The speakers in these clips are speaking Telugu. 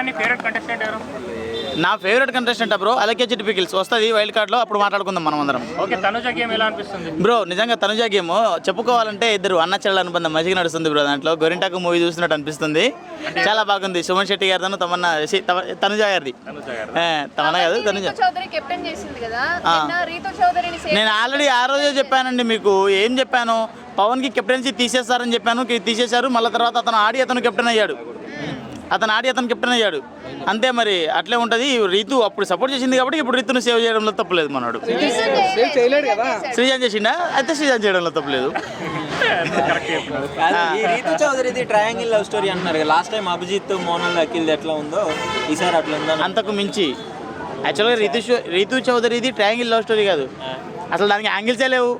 నీ ఫేవరెట్ కంటెస్టెంట్ ఎవరు? నా ఫేవరెట్ కంటెస్టెంట్ బ్రో అలాగే చిటిపికిల్స్ వస్తుంది వైల్డ్ కార్డ్లో అప్పుడు మాట్లాడుకుందాం మనం అందరం. ఓకే తనుజ గేమ్ ఎలా అనిపిస్తుంది? బ్రో నిజంగా తనుజా గేమ్ చెప్పుకోవాలంటే ఇద్దరు అన్న చెల్లెల అనుబంధం మంచిగా నడుస్తుంది బ్రో దాంట్లో. గొరింటాకు మూవీ చూసినట్టు అనిపిస్తుంది. చాలా బాగుంది. సుమన్ శెట్టి గారితో తమన్నా ఛీ, తమ- తనుజా గారిది. గారు తమన్నా కాదు తనుజ. నేను ఆల్రెడీ ఆ రోజే చెప్పానండి మీకు. ఏం చెప్పాను? పవన్కి కెప్టెన్సీ తీసేస్తారని చెప్పాను కి- తీసేశారు. మళ్ళీ తర్వాత అతను ఆడి అతను కెప్టెన్ అయ్యాడు. అతను ఆడి అతను కెప్టెన్ అయ్యాడు. అంతే మరి అట్లే ఉంటుంది. రీతు అప్పుడు సపోర్ట్ చేసింది కాబట్టి ఇప్పుడు రీతును సేవ్ చేయడంలో తప్పలేదు మనోడు. చేయలేడు కదా? శ్రీజాన్ చేసిండా? అయితే శ్రీజాన్ చేయడంలో తప్పలేదు రీతు చౌదరిది ట్రయాంగిల్ లవ్ స్టోరీ అంటున్నారు లాస్ట్ టైం అభిజిత్ మోనల్ అఖిల్ది ఎట్లా ఉందో ఈసారి అట్లా ఉందని అంతకు మించి. యాక్చువల్గా రీతు రీతు చౌదరిది ట్రయాంగిల్ లవ్ స్టోరీ కాదు. అసలు దానికి యాంగిల్సే లేవు.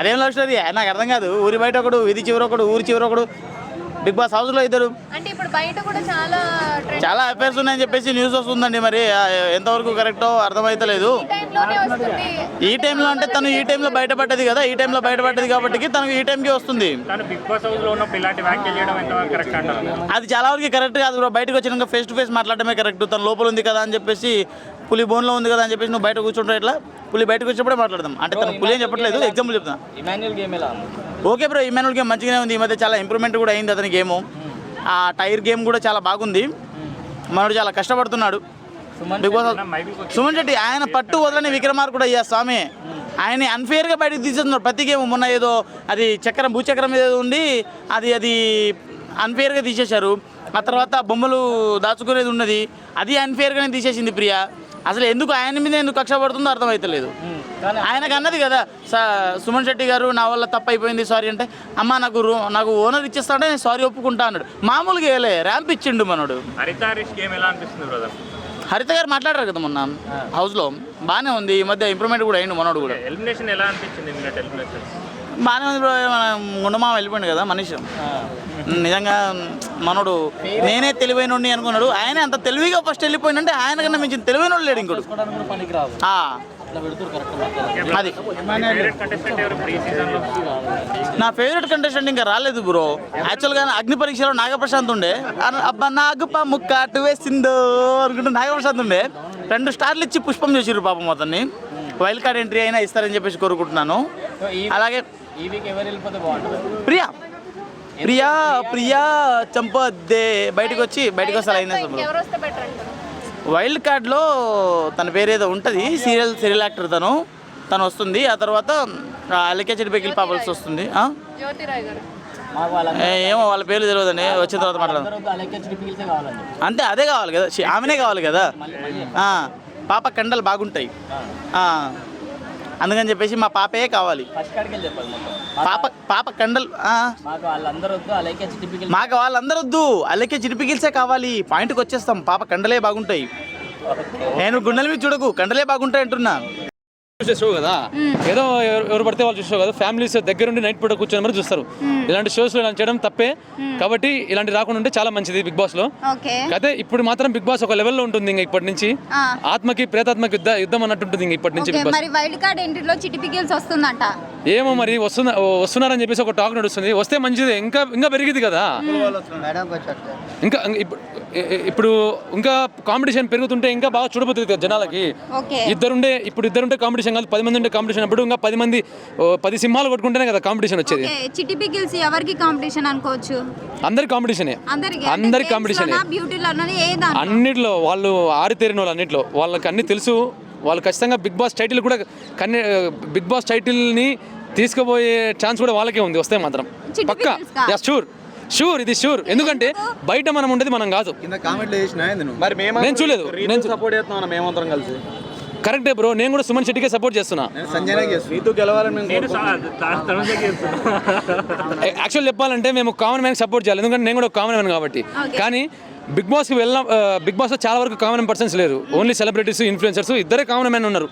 అదేం లవ్ స్టోరీ నాకు అర్థం కాదు. ఊరి బయట ఒకడు వీధి చివర ఒకడు ఊరి చివర ఒకడు. బిగ్ బాస్ హౌస్లో ఇద్దరు. అంటే ఇప్పుడు బయట కూడా చాలా చాలా అఫైర్స్ ఉన్నాయని చెప్పేసి న్యూస్ వస్తుందండి మరి. ఎంతవరకు కరెక్టో అర్థమైతలేదు. టైంలోనే వస్తుంది. ఈ టైంలో అంటే తను ఈ టైంలో బయటపడ్డది కదా ఈ టైంలో బయటపడ్డది కాబట్టి తనకు ఈ టైంకి వస్తుంది. తను బిగ్ బాస్ హౌస్లో ఉన్నప్పుడు ఇలాంటి వ్యాఖ్యలు చేయడం ఎంతవరకు కరెక్ట్ అంటారు? అది చాలా వరకు కరెక్ట్ కాదు బ్రో బయటకు వచ్చినాక ఫేస్ టు ఫేస్ మాట్లాడటమే కరెక్ట్ తన లోపల ఉంది కదా అని చెప్పేసి పులి బోన్లో ఉంది కదా అని చెప్పేసి నువ్వు బయట కూర్చుంటావు ఇట్లా పులి బయటకు వచ్చినప్పుడే మాట్లాడదాం. అంటే తన పులి అని చెప్పట్లేదు. ఎగ్జాంపుల్ చెప్తాను ఇమాన్యుల్ గేమ్ ఎలా ఓకే బ్రో ఇమానుల్ గేమ్ మంచిగానే ఉంది. ఈ మధ్య చాలా ఇంప్రూవ్మెంట్ కూడా అయింది అతని గేమ్ ఆ టైర్ గేమ్ కూడా చాలా బాగుంది. మనోడు చాలా కష్టపడుతున్నాడు. బిగ్ బాస్ సుమన్ శెట్టి ఆయన పట్టు వదలని విక్రమార్కుడు అయ్యా స్వామి. ఆయన అన్ఫేర్గా బయటకు తీసేస్తున్నారు. ప్రతి గేమ్ మొన్న ఏదో అది చక్రం భూచక్రం ఏదో ఉండి అది అది అన్ఫేర్గా తీసేశారు. ఆ తర్వాత బొమ్మలు దాచుకునేది ఉన్నది. అది అన్ఫేర్గానే తీసేసింది ప్రియా. అసలు ఎందుకు ఆయన మీద ఎందుకు కక్ష పడుతుందో అర్థమవుతలేదు ఆయనకు అన్నది కదా సుమన్ శెట్టి గారు నా వల్ల తప్పు అయిపోయింది సారీ అంటే అమ్మ నాకు నాకు ఓనర్ ఇచ్చేస్తాడే నేను సారీ ఒప్పుకుంటా అన్నాడు. మామూలుగా వేయలే ర్యాంప్ ఇచ్చిండు మనోడు. హరిత గారు మాట్లాడారు కదా మొన్న హౌస్లో. బాగానే ఉంది ఈ మధ్య ఇంప్రూవ్మెంట్ కూడా అయింది మనోడు కూడా. ఎలిమినేషన్ ఎలా అనిపించింది బాగానే ఉంది బ్రో మన గుండమా వెళ్ళిపోయింది కదా మనిషి. నిజంగా మనోడు నేనే తెలివైన అనుకున్నాడు. ఆయన అంత తెలివిగా ఫస్ట్ వెళ్ళిపోయిందంటే ఆయన కన్నా మించిన తెలివైన లేడు ఇంకోడు. ఆ, అది. నా ఫేవరెట్ కంటెస్టెంట్ ఇంకా రాలేదు బ్రో యాక్చువల్గా అగ్ని పరీక్షలో నాగప్రశాంత్ ఉండే. అబ్బా నాగప ముక్క అటు వేసిందో అనుకుంటే నాగప్రశాంత్ ఉండే. రెండు స్టార్లు ఇచ్చి పుష్పం చేసిర్రు పాపం అతన్ని. వైల్డ్ కార్డ్ ఎంట్రీ అయినా ఇస్తారని చెప్పేసి కోరుకుంటున్నాను. అలాగే ఈ వీక్ ఎవరు వెళ్ళిపోతే బాగుంటుంది? ప్రియా. ప్రియా ప్రియా చంపొద్దే. బయటకు వచ్చి బయటకు వస్తారు అయినా వైల్డ్ కార్డ్లో తన పేరు ఏదో ఉంటుంది సీరియల్ సీరియల్ యాక్టర్ తను. తను వస్తుంది ఆ తర్వాత అలకే చెడిపెక్కిల్ పాపల్స్ వస్తుంది ఏమో వాళ్ళ పేర్లు తెలియదండి వచ్చిన తర్వాత మాట్లాడదాం. అంతే అదే కావాలి కదా ఆమెనే కావాలి కదా? ఆ, పాప కండలు బాగుంటాయి. ఆ, అందుకని చెప్పేసి మా పాపే కావాలి. పాప పాప కండలు మాకు వాళ్ళందరూ వద్దు అల్లకే చిరిపిగిల్సే కావాలి. పాయింట్కి వచ్చేస్తాం పాప కండలే బాగుంటాయి. నేను గుండెల మీద చూడకు కండలే బాగుంటాయి అంటున్నా. షో కదా? ఏదో ఎవరు పడితే వాళ్ళు చూసే కదా? ఫ్యామిలీస్ దగ్గరుండి నైట్ పూట కూర్చొని మరి చూస్తారు. ఇలాంటి షోస్లో ఇలా చేయడం తప్పే. కాబట్టి ఇలాంటి రాకుండా ఉంటే చాలా మంచిది బిగ్ బాస్లో ఓకే. అయితే ఇప్పుడు మాత్రం బిగ్ బాస్ ఒక లెవెల్లో ఉంటుంది ఇంకా ఇప్పటి నుంచి. ఆ. ఆత్మకి ప్రేతాత్మకి యుద్ధ యుద్ధం అన్నట్టు ఉంటుంది ఇంక ఇప్పటి నుంచి ఓకే బిగ్ బాస్. మరి వైల్డ్ కార్డ్ ఎంట్రీలో వస్తుందంట. ఏమో మరి వస్తున్న వస్తున్నారని చెప్పేసి ఒక టాక్ నడుస్తుంది. వస్తే మంచిది. ఇంకా ఇంకా పెరిగింది కదా? ఇంకా ఇప్పుడు ఇప్పుడు ఇంకా కాంపిటీషన్ పెరుగుతుంటే ఇంకా బాగా చూడబోతుంది కదా జనాలకి. ఓకే. ఇద్దరుండే ఇప్పుడు ఇద్దరుంటే కాంపిటీషన్ కాదు పది మంది ఉండే కాంపిటీషన్. అప్పుడు ఇంకా పది మంది పది సింహాలు కొట్టుకుంటేనే కదా కాంపిటీషన్ వచ్చేది. ఓకే చిటిపిగిల్స్ ఎవరికి కాంపిటీషన్ అనుకోవచ్చు? అందరి కాంపిటీషనే. అందరికి అందరి కాంపిటీషన్. అన్నిట్లో వాళ్ళు ఆరితేరిన వాళ్ళు అన్నిట్లో. వాళ్ళకి అన్ని తెలుసు. వాళ్ళు ఖచ్చితంగా బిగ్ బాస్ టైటిల్ కూడా కన్ని బిగ్ బాస్ టైటిల్ని తీసుకుపోయే ఛాన్స్ కూడా వాళ్ళకే ఉంది వస్తే మాత్రం. చిట్టి పక్కా? యస్ షూర్ షూర్ ఇది షూర్ ఎందుకంటే బయట మనం ఉండేది మనం కాదు. కింద కామెంట్లు చేసిన ఏంది నువ్వు? మరి మేము నేను చూడలేదు. నేను సపోర్ట్ చేస్తున్నాం మేమందరం కలిసి. కరెక్టే బ్రో నేను కూడా సుమన్ శెట్టికే సపోర్ట్ చేస్తున్నా. యాక్చువల్ చెప్పాలంటే మేము కామన్ మ్యాన్ సపోర్ట్ చేయాలి. ఎందుకంటే నేను కూడా కామన్ మ్యాన్ కాబట్టి. కానీ బిగ్ బాస్కి వెళ్ళిన బిగ్ బాస్లో చాలా వరకు కామన్ పర్సన్స్ లేరు. ఓన్లీ సెలబ్రిటీస్ ఇన్ఫ్లుయెన్సర్స్ ఇద్దరే కామన్ మ్యాన్ ఉన్నారు.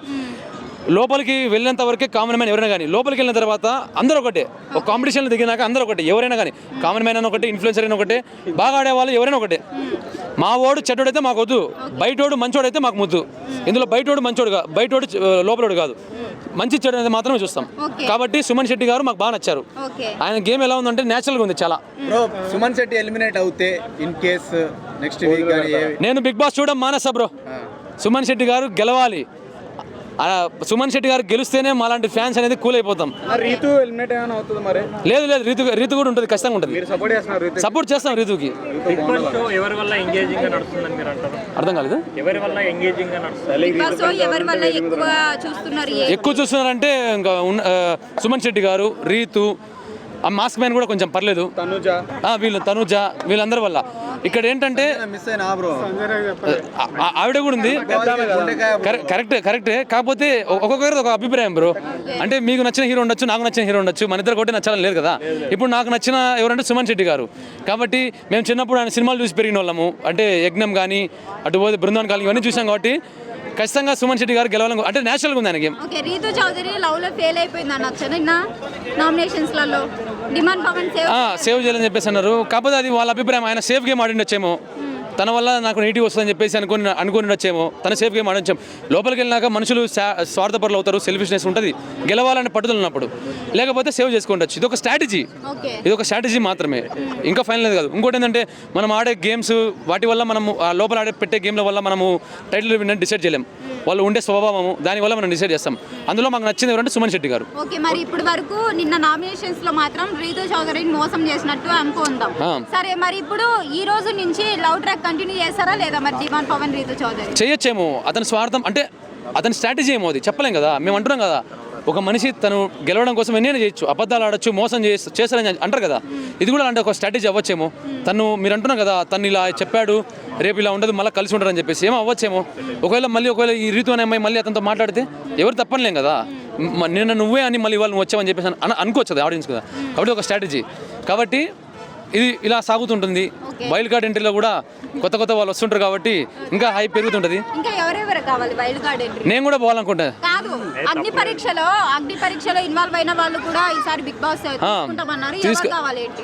లోపలికి వెళ్ళినంత వరకే కామన్ మ్యాన్ ఎవరైనా కానీ లోపలికి వెళ్ళిన తర్వాత అందరూ ఒకటే. ఒక కాంపిటీషన్లో దిగినాక అందరూ ఒకటే. ఎవరైనా కానీ కామన్ మ్యాన్ అని ఒకటే ఇన్ఫ్లుయెన్సర్ అయినా ఒకటే బాగా ఆడేవాళ్ళు ఎవరైనా ఒకటే. మా ఓడు చెడ్డోడైతే మాకు వద్దు. బయటోడు మంచోడైతే మాకు ముద్దు. ఇందులో బయటోడు మంచోడు కాదు బయటోడు లోపలోడు కాదు. మంచి చెడు అనేది మాత్రమే చూస్తాం. కాబట్టి సుమన్ శెట్టి గారు మాకు బాగా నచ్చారు. ఓకే. ఆయన గేమ్ ఎలా ఉందంటే నేచురల్గా ఉంది చాలా. బ్రో సుమన్ శెట్టి ఎలిమినేట్ అవుతే ఇన్ కేస్ నెక్స్ట్ వీక్ నేను బిగ్ బాస్ చూడడం మానేస్తా బ్రో. సుమన్ శెట్టి గారు గెలవాలి. సుమన్ శెట్టి గారు గెలిస్తేనే మాలాంటి ఫ్యాన్స్ అనేది కూల్ అయిపోతాం. రీతు ఎలిమినేట్ ఏమైనా అవుతుంది మరి? లేదు లేదు రీతు రీతు కూడా ఉంటుంది ఖచ్చితంగా ఉంటుంది. మీరు సపోర్ట్ చేస్తాం రీతుకి. బిగ్ బాస్ షో ఎవరి వల్ల ఎంగేజింగ్గా నడుస్తుందని మీరు అంటారు? అర్థం కాలేదు? ఎక్కువ చూస్తున్నారు ఏ ఎక్కువ చూస్తున్నారంటే ఇంకా సుమన్ శెట్టి గారు రీతు ఆ మాస్క్ మ్యాన్ కూడా కొంచెం పర్లేదు. తనుజ. ఆ, వీళ్ళు తనుజ వీళ్ళందరి వల్ల. ఇక్కడ ఏంటంటే మిస్ అయినా బ్రో. ఆ- ఆ- ఆవిడ కూడా ఉంది. కరెక్ట్ కరెక్టే. కాకపోతే ఒక్కొక్కరిది ఒక అభిప్రాయం బ్రో. అంటే మీకు నచ్చిన హీరో ఉండొచ్చు నాకు నచ్చిన హీరో ఉండొచ్చు. మన ఇద్దరు ఒకటి నచ్చాలని లేదు కదా. ఇప్పుడు నాకు నచ్చిన ఎవరంటే సుమన్ శెట్టి గారు. కాబట్టి మేము చిన్నప్పుడు ఆయన సినిమాలు చూసి పెరిగిన వాళ్ళము అంటే యజ్ఞం కానీ అటు పోతే బృందావన్ కాలనీ ఇవన్నీ చూసాం కాబట్టి ఖచ్చితంగా సుమన్ శెట్టి గారు గెలవాలని అంటే నేచురల్గా ఉంది ఆయన గేమ్ ఓకే రీతు చౌదరి లవ్లో ఫెయిల్ అయిపోయింది నిన్న నామినేషన్స్లలో. డిమాండ్ పవన్ సేవ్ సేవ్ చేయాలని చెప్పేసి అన్నారు. కాకపోతే అది వాళ్ళ అభిప్రాయం ఆయన సేఫ్ గేమ్ ఆడిండొచ్చేమో. తన వల్ల నాకు నెగిటివ్ వస్తుందని చెప్పేసి అనుకుని అనుకుని ఉండొచ్చేమో. తన సేఫ్ గేమ్ ఆడించాం లోపలికి వెళ్ళినాక మనుషులు స్వార్థపరులు అవుతారు సెల్ఫిష్నెస్ ఉంటుంది. గెలవాలని పట్టుదల ఉన్నప్పుడు లేకపోతే సేవ్ చేసుకుంటచ్చు ఇది ఒక స్ట్రాటజీ ఇది ఒక స్ట్రాటజీ మాత్రమే. ఇంకా ఫైనల్ కాదు. ఇంకోటి ఏంటంటే మనం ఆడే గేమ్స్ వాటి వల్ల మనము ఆ లోపల ఆడే పెట్టే గేమ్ల వల్ల మనము టైటిల్ విన్నర్ డిసైడ్ చేయలేం. వాళ్ళు ఉండే స్వభావము దానివల్ల మనం డిసైడ్ చేస్తాం. అందులో మాకు నచ్చింది ఎవరంటే సుమన్ శెట్టి గారు. ఓకే మరి ఇప్పుడు వరకు నిన్న నామినేషన్స్లో మాత్రం రీతు చౌదరిని మోసం చేసినట్టు అనుకుందాం. సరే మరి ఇప్పుడు ఈ రోజు నుంచి లవ్ ట్రాక్ కంటిన్యూ చేస్తారా లేదా మరి డిమాండ్ పవన్ రీతు చౌదరి? చేయొచ్చేమో. అతని స్వార్థం అంటే అతని స్ట్రాటజీ ఏమో అది. చెప్పలేం కదా. మేము అంటున్నాం కదా. ఒక మనిషి తను గెలవడం కోసం ఎన్నైనా చేయొచ్చు. అబద్ధాలు ఆడొచ్చు మోసం చేసి చేస్తారని అంటారు కదా. ఇది కూడా అంటే ఒక స్ట్రాటజీ అవ్వచ్చేమో. తను మీరు అంటున్నారు కదా తను ఇలా చెప్పాడు రేపు ఇలా ఉండదు మళ్ళీ కలిసి ఉంటారని చెప్పేసి. ఏమో అవ్వచ్చేమో. ఒకవేళ మళ్ళీ ఒకవేళ ఈ రీతు అనే అమ్మాయి మళ్ళీ అతనితో మాట్లాడితే ఎవరు తప్పనిలేం కదా. నిన్న నువ్వే అని మళ్ళీ వాళ్ళు వచ్చావని చెప్పేసి అనుకోవచ్చు కదా ఆడియన్స్ కదా. కాబట్టి ఒక స్ట్రాటజీ కాబట్టి ఇది ఇలా సాగుతుంటుంది. వైల్డ్ కార్డ్ ఎంట్రీలో కూడా కొత్త కొత్త వాళ్ళు వస్తుంటారు కాబట్టి ఇంకా హై పెరుగుతుంటుంది. ఇంకా ఎవరెవరు కావాలి వైల్డ్ కార్డ్ ఎంట్రీ? నేను కూడా పోవాలనుకుంటా. కాదు అగ్ని పరీక్షలో అగ్ని పరీక్షలో ఇన్వాల్వ్ అయిన వాళ్ళు కూడా ఈసారి బిగ్ బాస్ తీసుకుంటామన్నారు. ఎవరు తీసుకు- కావాలి ఏంటి?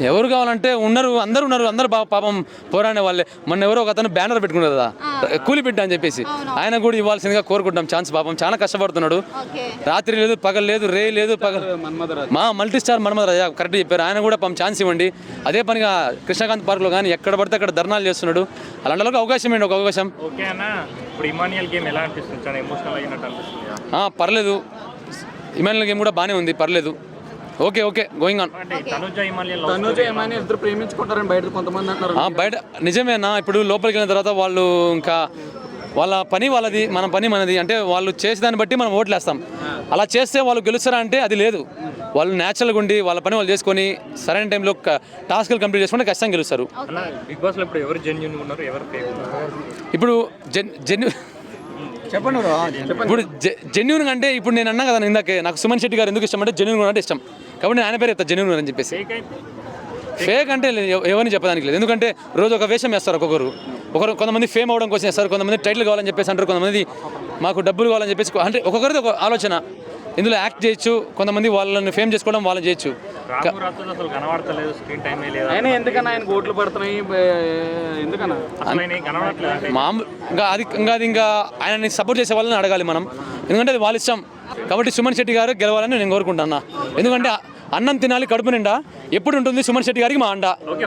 ఎవరు కావాలంటే ఉన్నారు అందరు ఉన్నారు అందరు బా- పాపం పోరాడే వాళ్ళే. మొన్న ఎవరో ఒక అతను బ్యానర్ పెట్టుకున్నారు కదా కూలి బిడ్డ అని చెప్పేసి. ఆయన కూడా ఇవ్వాల్సిందిగా కోరుకుంటాం ఛాన్స్ పాపం చాలా కష్టపడుతున్నాడు. ఓకే. రాత్రి లేదు పగలు లేదు రే లేదు పగలు మా multi star Manmadha Raja correct చెప్పారు. ఆయన కూడా పాపం ఛాన్స్ ఇవ్వండి. అదే పనిగా కృష్ణకాంత్ పార్క్లో కానీ ఎక్కడ పడితే అక్కడ ధర్నాలు చేస్తున్నాడు. అలాంటి వాళ్ళకి అవకాశం ఏంటి? ఒక అవకాశం. ఓకే అన్న. ఇప్పుడు ఇమానియల్ గేమ్ ఎలా అనిపిస్తుంది? చాలా ఎమోషనల్ అయినట్టు అనిపిస్తుంది. ఆ, పర్లేదు. ఇమానుయల్ గేమ్ కూడా బాగానే ఉంది. పర్లేదు. Okay okay. గోయింగ్ ఆన్ అంటే తనుజ ఇమానియల్ తనుజ ఏమైనా ఇద్దరు ప్రేమించుకుంటారని బయట కొంతమంది అంటారు ఆ, బయట నిజమేనా ఇప్పుడు లోపలికి వెళ్ళిన తర్వాత వాళ్ళు ఇంకా వాళ్ళ పని వాళ్ళది మన పని మనది. అంటే వాళ్ళు చేసేదాన్ని బట్టి మనం ఓట్లేస్తాం. అలా చేస్తే వాళ్ళు గెలుస్తారా అంటే అది లేదు. వాళ్ళు న్యాచురల్గా ఉండి వాళ్ళ పని వాళ్ళు చేసుకొని సరైన టైంలో టాస్క్లు కంప్లీట్ చేసుకుంటే ఖచ్చితంగా గెలుస్తారు. అన్న బిగ్ బాస్లో ఇప్పుడు ఎవరు జెన్యున్ ఉన్నారు ఎవరు ఫేక్ ఉన్నారు? ఇప్పుడు జెన్ జెన్యు చెప్పండి బ్రో చెప్పండి. ఇప్పుడు జెన్యున్ అంటే ఇప్పుడు నేను అన్నా కదా ఇందాకే నాకు సుమన్ శెట్టి గారు ఎందుకు ఇష్టం అంటే జెన్యున్ అంటే ఇష్టం. కాబట్టి నేను ఆయన పేరు ఎత్తా జెన్యున్ అని చెప్పేసి. ఫేక్ అంటే ఎవరిని చెప్పడానికి లేదు. ఎందుకంటే రోజు ఒక వేషం వేస్తారు ఒక్కొక్కరు. ఒకరు కొంతమంది ఫేమ్ అవడం కోసం వేస్తారు కొంతమంది టైటిల్ కావాలని చెప్పేసి అంటారు కొంతమంది మాకు డబ్బులు కావాలని చెప్పేసి అంటే ఒక్కొక్కరిది ఒక ఆలోచన. ఇందులో యాక్ట్ చేయొచ్చు. కొంతమంది వాళ్ళని ఫేమ్ చేసుకోవడం వాళ్ళని చేయొచ్చు. రాము రాత్రులు అసలు కనబడతలేదు స్క్రీన్ టైమే లేదా. ఆయన ఎందుకన్నా? ఆయన పడుతున్నాయి మామూలు ఇంకా అది ఇంకా అది ఇంకా ఆయనని సపోర్ట్ చేసే వాళ్ళని అడగాలి మనం. ఎందుకంటే అది వాళ్ళ ఇష్టం. కాబట్టి సుమన్ శెట్టి గారు గెలవాలని నేను కోరుకుంటున్నా. ఎందుకంటే అన్నం తినాలి కడుపు నిండా ఎప్పుడు ఉంటుంది సుమన్ శెట్టి గారికి మా అండ. ఓకే.